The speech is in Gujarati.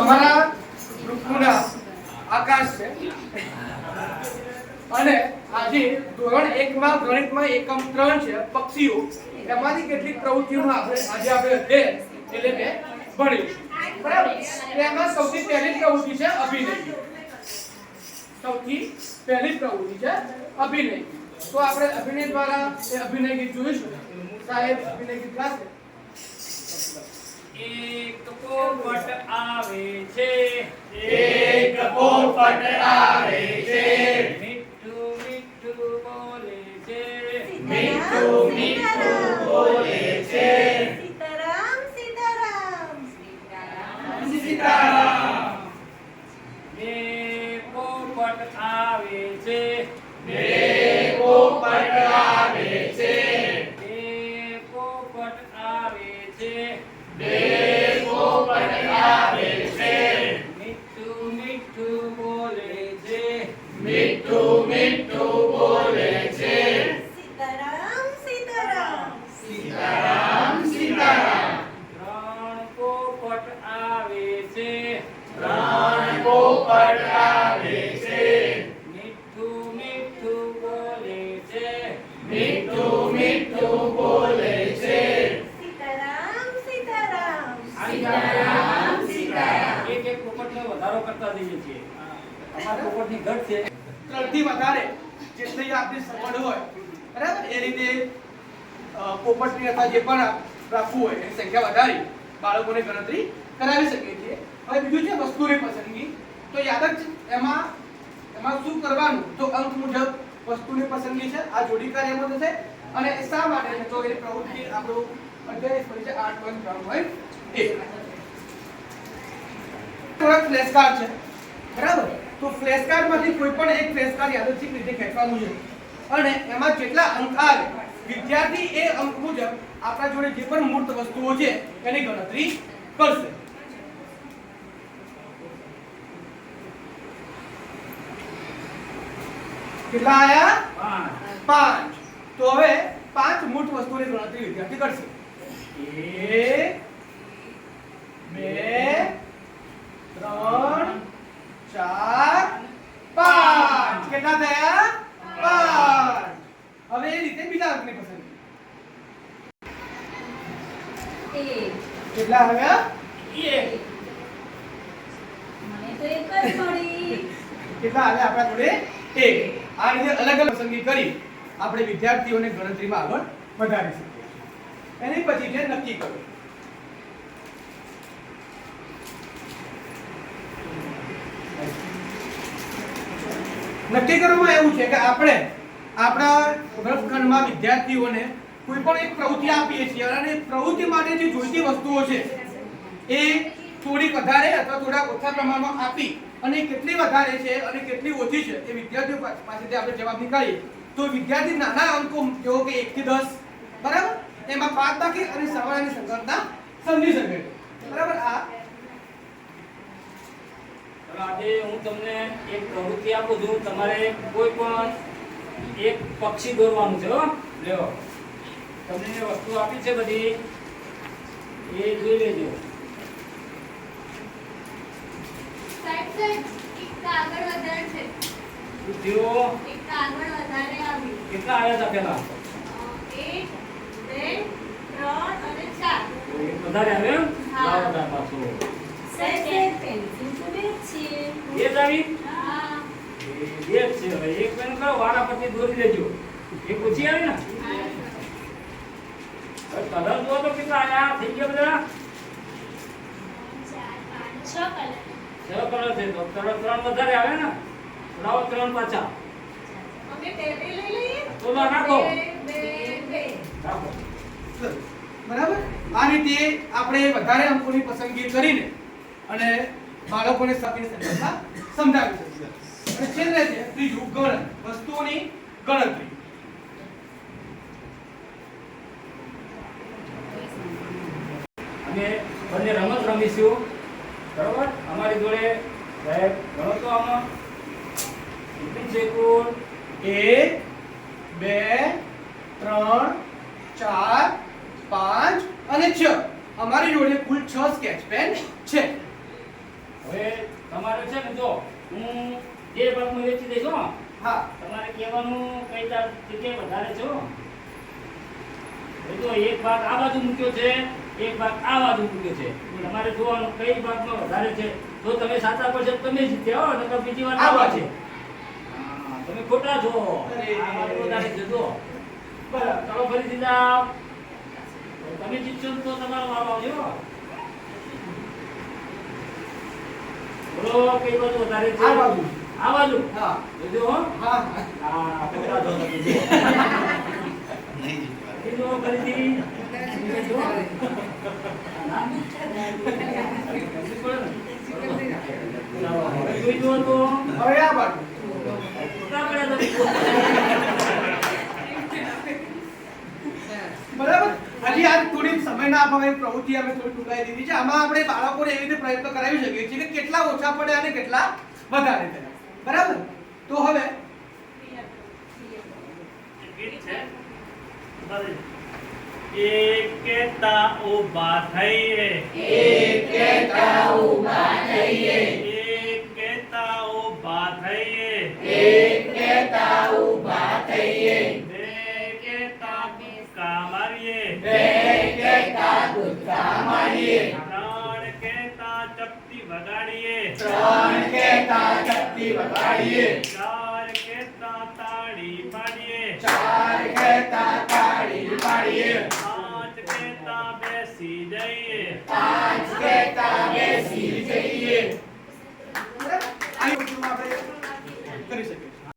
અમારા ગ્રુપનું નામ આકાશ છે. અને આજે ધોરણ એકમાં ગણિતમાં એકમ ત્રણ છે, પક્ષીઓ. એમાંથી કેટલીક પ્રવૃત્તિઓમાં આપણે આજે આપણે અધ્યયન એટલે કે ભણીશું બરાબર? એમાં સૌથી પહેલી પ્રવૃત્તિ છે અભિનય. સૌથી પહેલી પ્રવૃત્તિ છે અભિનય. તો આપણે અભિનય દ્વારા એ અભિનય ગીત જોઈશું. સાહેબ અભિનય ગીત ગાશે. એક પોપટ આવે છે. એક પોપટ આવે છે. મીઠું મીઠું બોલે છે. મીઠું મીઠું બોલે છે. સીતારામ સીતારામ. સીતારામ. બે પોપટ આવે છે. બે છે ત્રણ પોપટ છે મીઠું મીઠું બોલે છે. મીઠું મીઠું બોલે છે. સીતારામ સીતારામ. સીતારામ સીતારામ. એક એક પોપટનો વધારો કરતા જઈએ છીએ. અમારા પોપટની ઘટ છે. ત્રણથી વધારે જેટલી આપની સગવડ હોય બરાબર? એ રીતે પોપટની અથવા જે પણ રાખવું હોય એની સંખ્યા વધારી બાળકોને ગણતરી કરાવી શકીએ છીએ. હવે બીજું છે વસ્તુની પસંદગી. તો યાદ જ એમાં એમાં શું કરવાનું? તો અંક મુજબ વસ્તુની પસંદગી છે, આ જોડી કાર્યમાં થશે. અને શા માટે તો એ પ્રવૃત્તિ આપણું અધ્યાય ફરી આઠ પોઈન્ટ ત્રણ પોઈન્ટ એક. થોડાક ફ્લેશ કાર્ડ છે. બરાબર? તો ફ્લેશ કાર્ડમાંથી કોઈ પણ એક ફ્લેશ કાર્ડ યાદચ્છિક રીતે ખેંચવાનું છે. અને એમાં જેટલા અંક આવે, વિદ્યાર્થી એ અંક મુજબ આપણા જોડે જે પણ મૂર્ત વસ્તુઓ છે, એની ગણતરી કરશે. કેટલા આયા? પાંચ. પાંચ. તો હવે પાંચ મૂળ વસ્તુની ગણતરી વિદ્યાર્થી કરશે. એક બે ત્રણ ચાર પાંચ. કેટલા થયા? પાંચ. હવે એ રીતે બીજા અંકની પસંદ કેટલા આવ્યા? એક. મને તો એક જ મળી. કેટલા આવ્યા આપણા જોડે? એક. આ રીતે અલગ અલગ પસંદગી કરી આપણે વિદ્યાર્થીઓને ગણતરીમાં આગળ વધારી શકીએ એની પછી છે નક્કી કરો. નક્કી કરવામાં એવું છે કે આપણે આપણા વર્ગખંડમાં વિદ્યાર્થીઓને કોઈ પણ એક પ્રવૃત્તિ આપીએ છીએ અને પ્રવૃત્તિ માટે જે જોઈતી વસ્તુઓ છે એ થોડી વધારે અથવા થોડા ઓછા પ્રમાણમાં આપી. અને કેટલી વધારે છે અને કેટલી ઓછી છે એ વિદ્યાર્થીઓ પાસેથી આપણે જવાબ નીકાળીએ. તો વિદ્યાર્થી નાના અંકો જેવો કે એક થી દસ? બરાબર? એમાં પાંચ બાકી અને સવાળાની સંકલ્પના સમજી શકે. બરાબર? આ. આજે હું તમને એક પ્રવૃત્તિ આપું છું. તમારે કોઈ પણ એક પક્ષી દોરવાનું છે લ્યો. તમને વસ્તુ આપી છે બધી, એ જોઈ લેજો સાહેબ સાહેબ એક કાગળ વધારે છે બુદ્ધિઓ કેટલા આવ્યા હતા પેલા વધારે એમ? લાવો તાર પાછો. એ છે. હવે એક પેન કરો પરથી દોરી લેજો. એક ઓછી આવી ને? કલર જુઓ તો કેટલા આયા? થઈ ગયા બધા? છ કલર છ કલર છે તો ત્રણ ત્રણ વધારે આવે ને? લાવો ત્રણ પાછા. અમે બે બે લઈ લઈએ. તો ના બે બે બે. રાખો બરાબર? આ રીતે આપણે વધારે અંકોની પસંદગી કરીને અને બાળકોને સાપીને સંદર્ભમાં સમજાવી શકીએ. અને છેલ્લે છે ત્રીજું ગણન વસ્તુઓની ગણતરી. અને બંને રમત રમીશું. બરોબર? અમારી જોડે સાહેબ ગણો તો આમાં. કેટલી છે કુલ એક બે ત્રણ ચાર પાંચ અને છ. અમારી જોડે કુલ છ સ્કેચ પેન છે. હવે તમારે છે ને જો હું જે ભાગમાં વેચી દઈશ હા. તમારે કહેવાનું કઈ જગ્યાએ વધારે છો તો એક ભાગ આ બાજુ મૂક્યો છે. એક ભાગ આ બાજુ મૂકે છે. તમારે જોવાનું કઈ ભાગમાં વધારે છે તો તમે સાચા પર તો તમે જીત્યા હો નકર બીજી વાર આવા છે તમે ખોટા છો. વધારે જજો બરાબર. ચાલો ફરીથી જાઓ. તમે જીતશો તો તમારો વારો આવજો. બોલો કઈ બાજુ વધારે છે? આ બાજુ. આ બાજુ? હા. જોજો હા. હા. ખોટા છો તમે જો. ફરીથી. બરાબર? હજી આ થોડી સમયના અભાવે પ્રવૃત્તિ અમે થોડી ટૂંકાઈ દીધી છે. આમાં આપણે બાળકોને એવી રીતે પ્રયત્ન કરાવી શકીએ છીએ કે કેટલા ઓછા પડે અને કેટલા વધારે પડે. બરાબર? તો હવે એકતા ઊભા થઈએ. એકતા ઊભા થઈએ. એકતા ઊભા થઈએ. એકતા ઊભા થઈએ. એકતા ભૂકા મારીએ. એકતા ભૂકા મારીએ. ત્રણ કેતા ચપટી વગાડીએ. ત્રણ કેતા ચપટી વગાડીએ. કહેતા તાળી પાડીએ પાંચ કહેતા બેસી જઈએ. પાંચ કહેતા બેસી